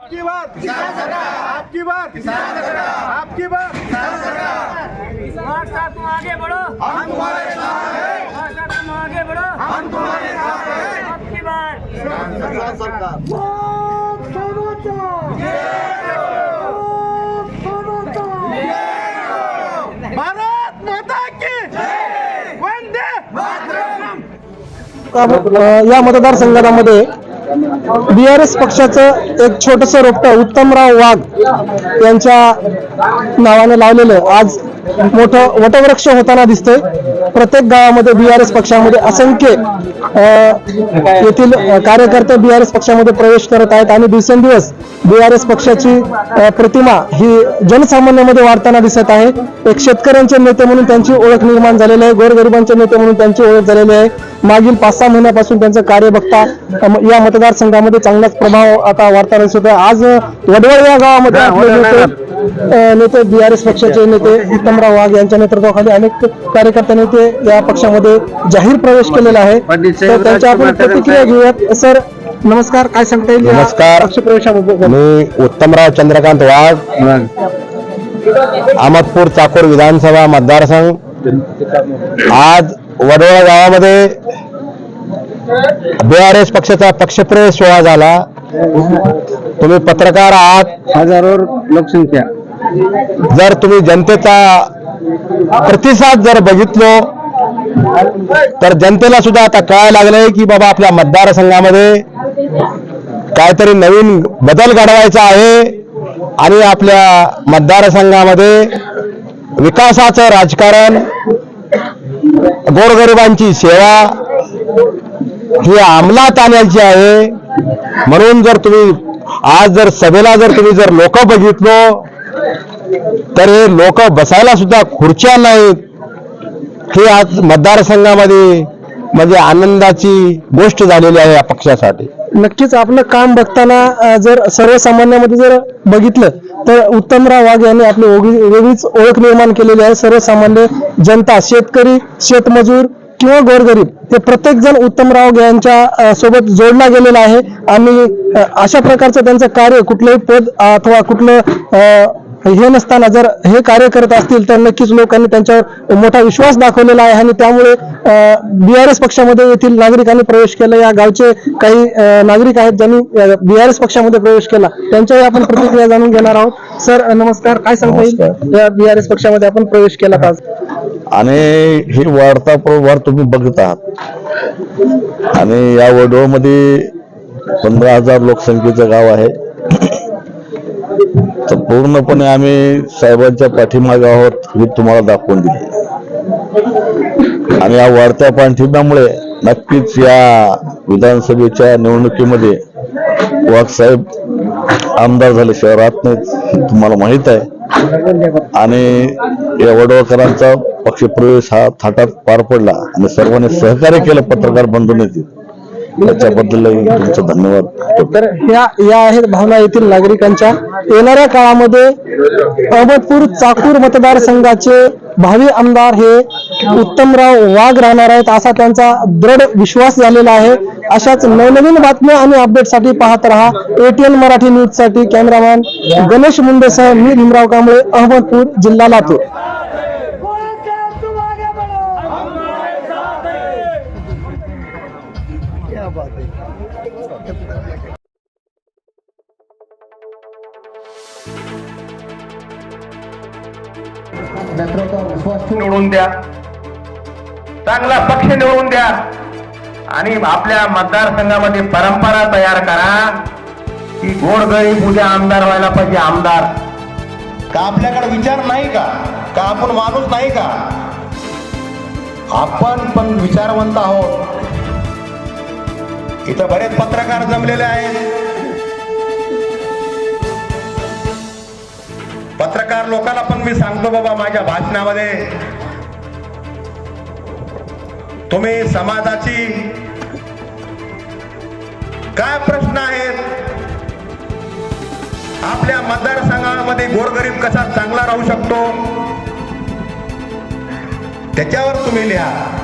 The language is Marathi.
आपकी बात। आपकी बात। आपकी बात। कुमार साहब तुम आगे बढ़ो। हम तुम्हारे साथ हैं। तुम आगे बढ़ो। हम तुम्हारे साथ हैं। आपकी बार सरकार सरकार भारत माता की वंदे मातरम। या मतदारसंघामध्ये बी आर एस पक्षाचं एक छोटस रोपटं उत्तमराव वाघ यांच्या नावाने लावलेलं आज मोठं वटवृक्ष होताना दिसतंय. प्रत्येक गावामध्ये बी आर एस पक्षामध्ये असंख्य येथील कार्यकर्ते बी आर एस पक्षामध्ये प्रवेश करत आहेत आणि दिवसेंदिवस बी आर एस पक्षाची प्रतिमा ही जनसामान्यामध्ये वाढताना दिसत आहे. एक शेतकऱ्यांचे नेते म्हणून त्यांची ओळख निर्माण झालेली आहे गोरगरिबांचे नेते म्हणून त्यांची ओळख झालेली आहे. मागील पाच सहा महिन्यापासून त्यांचं कार्य बघता या मतदारसंघामध्ये चांगलाच प्रभाव आता वाढताना दिसत आहे. आज वडवळ या गावामध्ये आपले नेते नेते बी आर एस पक्षाचे नेते उत्तमराव वाघ यांच्या नेतृत्वाखाली अनेक कार्यकर्त्यांनी ते या पक्षामध्ये जाहीर प्रवेश केलेला आहे. तर त्यांच्या आपण प्रतिक्रिया घेऊयात. सर नमस्कार. काय सांगता येईल नमस्कार. मी उत्तमराव चंद्रकांत वाघ. अहमदपूर चाकूर विधानसभा मतदारसंघ. आज वडोळा गावामध्ये बी आर एस पक्षाचा पक्षप्रवेश सोहळा झाला. तुम्ही पत्रकार आहात. हजारोवर लोकसंख्या. जर तुम्ही जनतेचा प्रतिसाद जर बघितलो तर जनतेला सुद्धा आता कळायला लागलंय की बाबा आपल्या मतदारसंघामध्ये काहीतरी नवीन बदल घडवायचा आहे आणि आपल्या मतदारसंघामध्ये विकासाचं राजकारण गोरगरिबांची सेवा ही अंमलात आणायची आहे. म्हणून जर तुम्ही आज जर सभेला जर तुम्ही जर लोक बघितलो तर हे लोक बसायला सुद्धा खुर्च्या नाहीत. हे आज मतदारसंघामध्ये म्हणजे आनंदाची गोष्ट झालेली आहे या पक्षासाठी. नक्कीच आपलं काम बघताना जर सर्वसामान्यामध्ये जर बघितलं तर उत्तमराव वाघ यांनी आपली वेगळीच ओळख निर्माण केलेली आहे. सर्वसामान्य जनता शेतकरी शेतमजूर किंवा गोरगरीब हे प्रत्येक जण उत्तमराव यांच्या सोबत जोडला गेलेला आहे. आणि अशा प्रकारचं त्यांचं कार्य कुठलंही पद अथवा कुठलं हे नसताना जर हे कार्य करत असतील तर नक्कीच लोकांनी त्यांच्यावर मोठा विश्वास दाखवलेला आहे आणि त्यामुळे बी आर एस पक्षामध्ये येथील नागरिकांनी प्रवेश केला. या गावचे काही नागरिक आहेत ज्यांनी बी आर एस पक्षामध्ये प्रवेश केला. त्यांच्याही आपण प्रतिक्रिया जाणून घेणार आहोत. सर नमस्कार. काय सांगता येईल? या बी आर एस पक्षामध्ये आपण प्रवेश केला आज आणि ही वार्ता प्रवार तुम्ही बघत आहात. आणि या वडोळमध्ये पंधरा हजार लोकसंख्येचं गाव आहे. तर पूर्णपणे आम्ही साहेबांच्या पाठीमागे आहोत हे तुम्हाला दाखवून दिले. आणि या वाढत्या पाठिंब्यामुळे नक्कीच या विधानसभेच्या निवडणुकीमध्ये वाघसाहेब आमदार झाले शहरात तुम्हाला माहीत आहे. आणि या वडवळकरांचा पक्षप्रवेश हा थाटात पार पडला आणि सर्वांनी सहकार्य केलं पत्रकार बंधूंनी त्याच्याबद्दलही तुमचं धन्यवाद. तर ह्या या आहेत भावना येथील नागरिकांच्या. येणाऱ्या काळामध्ये अहमदपूर चाकूर मतदारसंघाचे भावी आमदार हे उत्तमराव वाघ राहणार आहेत असा त्यांचा दृढ विश्वास झालेला आहे. अशाच नवनवीन बातम्या आणि अपडेटसाठी पाहत रहा एटीएन मराठी न्यूजसाठी कॅमेरामॅन गणेश मुंडेसह मी भीमराव कांबळे अहमदपूर जिल्हा लातूर. निवडून द्या. चांगला पक्ष निवडून द्या. आणि आपल्या मतदारसंघामध्ये परंपरा तयार करा की गोरगरीब उद्या आमदार व्हायला पाहिजे आमदार. का आपल्याकडे विचार नाही का? का आपण माणूस नाही का? आपण पण विचारवंत आहोत. इथं बरेच पत्रकार जमलेले आहेत. पत्रकार लोकांना पण मी सांगतो बाबा माझ्या भाषणामध्ये. तुम्ही समाजाची काय प्रश्न आहेत? आपल्या मतदारसंघामध्ये गोरगरीब कसा चांगला राहू शकतो? त्याच्यावर तुम्ही लिहा.